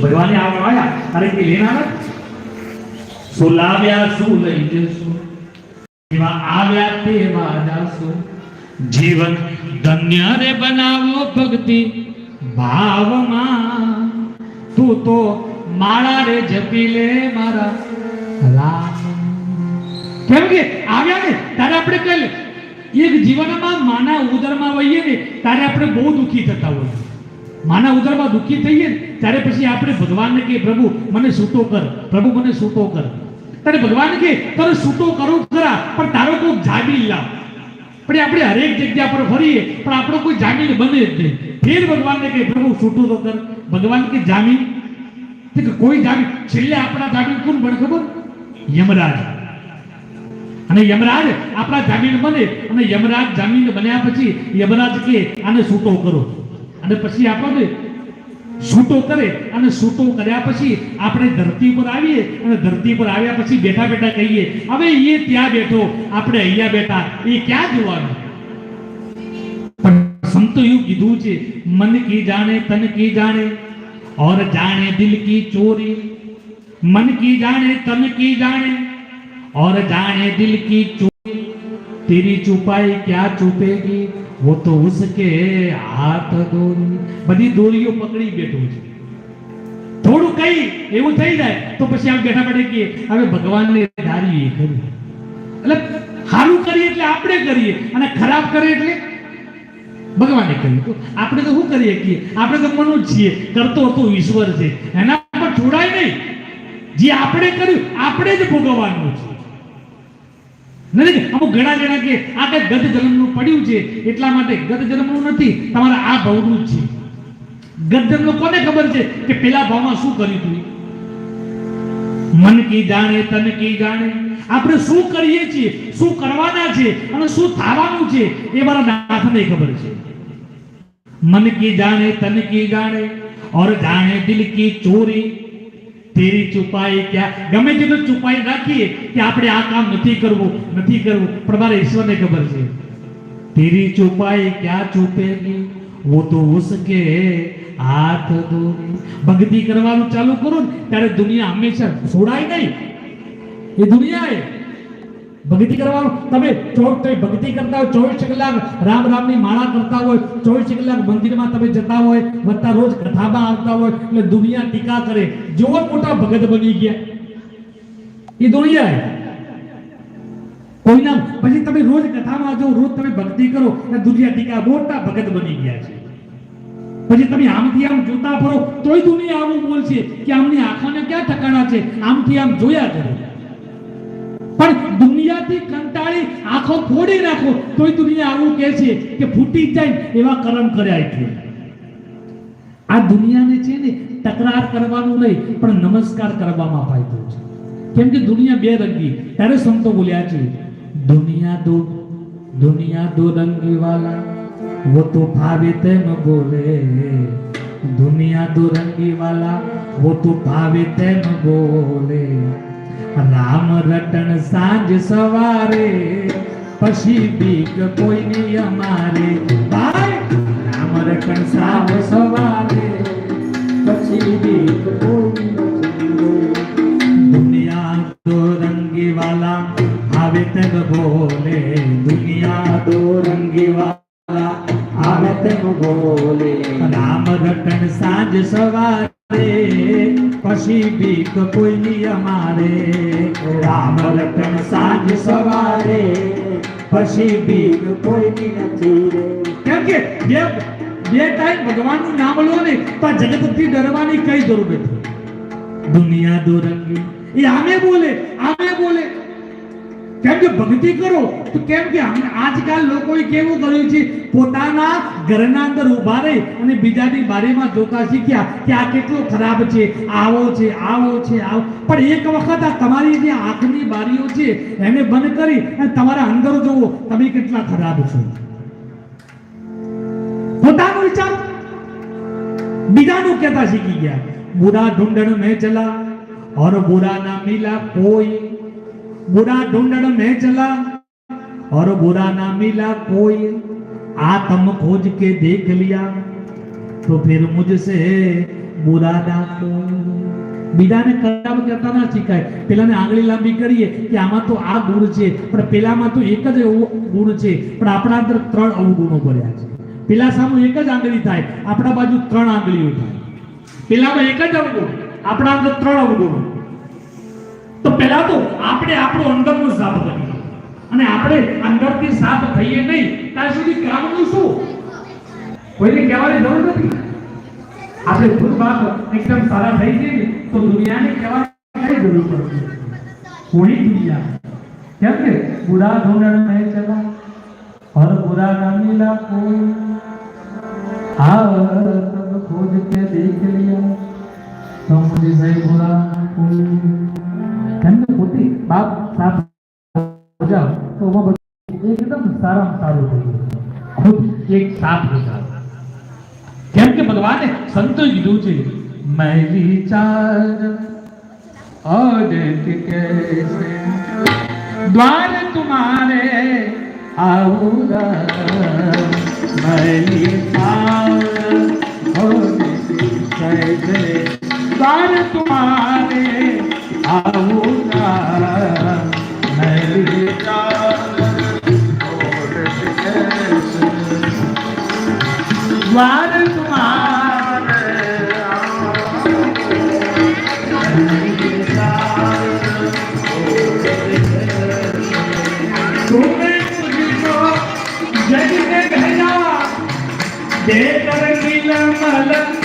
ભગવાને આવ્યા અરે કે લેના આવે શું લાવ્યા શું લઈ જશો એવા આવ્યા તેવા જાશો જીવન ધન્ય રે બનાવો ભક્તિ ભાવમાં. તું તો માળા રે જપી લે મારા રામ. કેમ કે આવ્યા ને ત્યારે આપણે કહે એક જીવનમાં માના ઉદરમાં વહીએ ને ત્યારે આપણે બહુ દુઃખી થતા હોય માના ઉદરમાં દુઃખી થઈએ ને ત્યારે પછી આપણે ભગવાનને કહે પ્રભુ, મને સૂતો કર. પ્રભુ, મને સૂટો કર. ત્યારે ભગવાન કે તને સૂટો કરો ખરા, પણ તારો કોઈ જામીન લાવ. પણ આપણે હરેક જગ્યા પર ફરીએ, પણ આપણો કોઈ જામીન બને જ નહીં. ફેર ભગવાનને કહે પ્રભુ, સૂટો તો કર. ભગવાન કે, જામીન? કોઈ જામીન? છેલ્લે આપણા જામીન કોણ બને ખબર? યમરાજ. અને યમરાજ આપણા જામીન બને. અને યમરાજ જામીન બન્યા પછી યમરાજ કે, આને સૂટો કરો. અને પછી આપણને છૂટો કરે અને છૂટો કર્યા પછી આપણે ધરતી પર આવીએ અને ધરતી પર આવ્યા પછી બેઠા બેઠા કહીએ, હવે એ ત્યાં બેઠો, આપણે અહીંયા બેઠા. એ ક્યાં જોવાનું? પણ સંતો એવું કીધું છે, મન કી જાણે, તન કી જાણે, ઓર જાણે દિલ કી ચોરી. મન કી જાણે, તન કી જાણે, ઓર જાણે દિલ કી ચોરી. તેરી છુપાઈ ક્યાં છુપેગી? वो तो उसके हाथ દોરી બધી દોરીઓ પકડી બેઠું છે થોડું કઈ એવું થઈ જાય તો પછી આમ બેઠા બેઠા કહીએ હવે ભગવાનને ધારીએ કરીએ એટલે સારું કરીએ એટલે આપણે કરીએ અને ખરાબ કરે એટલે ભગવાને કહ્યું તો આપણે તો શું કરીએ કે આપણે તો મનુષ્ય છીએ કરતો તો ઈશ્વર છે એના પર છોડાય નહીં જે આપણે કર્યું આપણે જ ભોગવવાનું છે નથી અમુક ઘણા જણા કે આ કઈ ગત જન્મનું પડ્યું છે, એટલા માટે ગત જન્મનું નથી, તમારા આ ભાવનું જ છે. ગત જન્મ કોને ખબર છે કે પેલા ભાવમાં શું કર્યું તું મન કી જાણે, તન કી જાણે. આપણે શું કરીએ છીએ? શું કરવાના છે? અને શું થવાનું છે? એ મારા નાથને ખબર છે. મન કી જાણે, તન કી જાણે. ઓર જાણે દિલ કી ચોરી. ધીરી છુપાઈ ત્યાં ગમે તેટલું છુપાઈ રાખીએ કે આપણે આ કામ નથી કરવું નથી કરવું. પણ મારે ઈશ્વરને ખબર છે. ધીરી છુપાઈ ક્યાં છુપે નહીં. તો ઉસકે હાથ દૂરી ભક્તિ કરવાનું ચાલુ કરો ત્યારે દુનિયા હંમેશા છોડાય નહીં. એ દુનિયા એ ભક્તિ કરવાનું. તમે ચો- તમે ભક્તિ કરતા હોય, ચોવીસ કલાક રામ રામની માળા કરતા હોય, ચોવીસ કલાક મંદિરમાં તમે જતા હોય, વત્તા રોજ કથામાં આવતા હોય, એટલે દુનિયા ટીકા કરે. જેવો મોટા ભગત બની ગયા. એ દુનિયા. કોઈના પછી તમે રોજ કથામાં જાઓ, રોજ તમે ભક્તિ કરો, એટલે દુનિયા ટીકા મોટા ભગત બની ગયા છે. પછી તમે આમથી આમ જોતા ફરો, તોય દુનિયા આવું બોલશે કે આમની આંખોને ક્યાં ઠકાણા છે? આમથી આમ જોયા કરો પણ દુનિયાથી કંટાળી આંખો ફોડી નાખો તોય દુનિયા આવું કહે છે કે ફૂટી જાય એવા કર્મ કર્યા એટલે આ દુનિયાને છે ને તકરાર કરવાનું નહીં પણ નમસ્કાર કરવામાં ફાયદો છે કેમ કે દુનિયા બે રંગી ત્યારે સંતો બોલ્યા છે દુનિયા દો દુનિયા દો રંગી વાલા वो तो भावे तेम बोले दुनिया दो रंगी वाला वो तो भावे तेम बोले રામ રટણ સાંજ સવારે પછી બીક કોઈ નહીં અમારે ભાઈ રામ રટણ સાંજ સવારે પછી બીક કોઈ નથી. દુનિયા દો રંગી વાલા આવે તેમ બોલે દુનિયા દો રંગી વાલા આવે તેમ બોલે રામ રટણ સાંજ સવારે પછી બીક કોઈ નહીં અમારે? રામ રતન સાંજ સવારે, પછી બીક કોઈની નથી રે. કેમ કે બે બે ટાઈમ ભગવાનનું નામ લો ને, તો જગતથી ડરવાની કઈ જરૂર નથી. દુનિયા દોરંગી. એ આમે બોલે આમે બોલે. કેમ કે ભક્તિ કરો? તો કેમ કે આજકાલ લોકોએ કેવું કર્યું છે? પોતાના ઘરના અંદર ઊભા રહી અને બીજાની બારીમાં જોતા શીખ્યા કે આ કેટલો ખરાબ છે, આવો છે આવો છે, આવો. પણ એક વખત આ તમારી જે આંખની બારીઓ છે, એને બંધ કરી અને તમારા અંદર જોવો તમે કેટલા ખરાબ છો. પોતાનો વિચાર. બીજાનું કહેતા શીખી ગયા. બુરા ઢુંડણ મેં ચલા, ઓર બુરા ના મિલા કોઈ बुरा ढूंढण में चला और बुरा ना मिला कोई आत्म खोज के देख लिया तो फिर मुझसे બુરા ડાકો બીજાને ખરાબ કરતા ના શીખાય પેલાને આંગળી લાંબી કરીએ કે આમાં તો આ ગુણ છે પણ પેલામાં તો એક જ એવો ગુણ છે પણ આપણા અંદર ત્રણ અવગુણો ભર્યા છે પેલા સામું એક જ આંગળી થાય આપણા બાજુ ત્રણ આંગળીઓ થાય પેલામાં એક જ અવગુણ આપણા અંદર ત્રણ અવગુણો તો પહેલા તો આપણે આપણું અંદરનું સાફ કરીએ. અને આપણે અંદરથી સાફ થઈએ નહીં, ત્યાં સુધી કામનું શું? કોઈને કહેવાની જરૂર નથી. આપણે ભૂતભાગ એકદમ સારા થઈ જઈએ તો દુનિયાને કહેવાની જરૂર પડશે કોઈ દુનિયા. કેમ કે બુરા ધોરણ નહીં ચલા, હર બુરા ના મિલા કોઈ હા, તબ ખોજ કે દેખ લિયા તો મુજે સહી બુરા કોઈ બાપ સાથ જાઓ તો એમાં બધું એકદમ સારામાં સારું થઈ ગયું. ખુદ એક સાથ બધા કેમ કે ભગવાને સંતો કીધું છે, મેં વિચાર અજત કેસે દ્વાર તુમારે આઉરા મેં વિચાર અજત કેસે દ્વાર તુમારે आऊंगा मैं विचार अजत कैसे द्वार तुम्हारे तूने मुझको जग में भेजा देकर नीलमल आया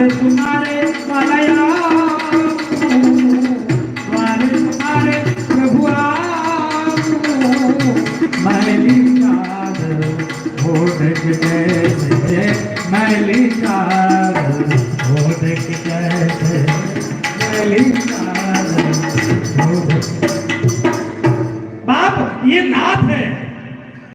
तुम्हारे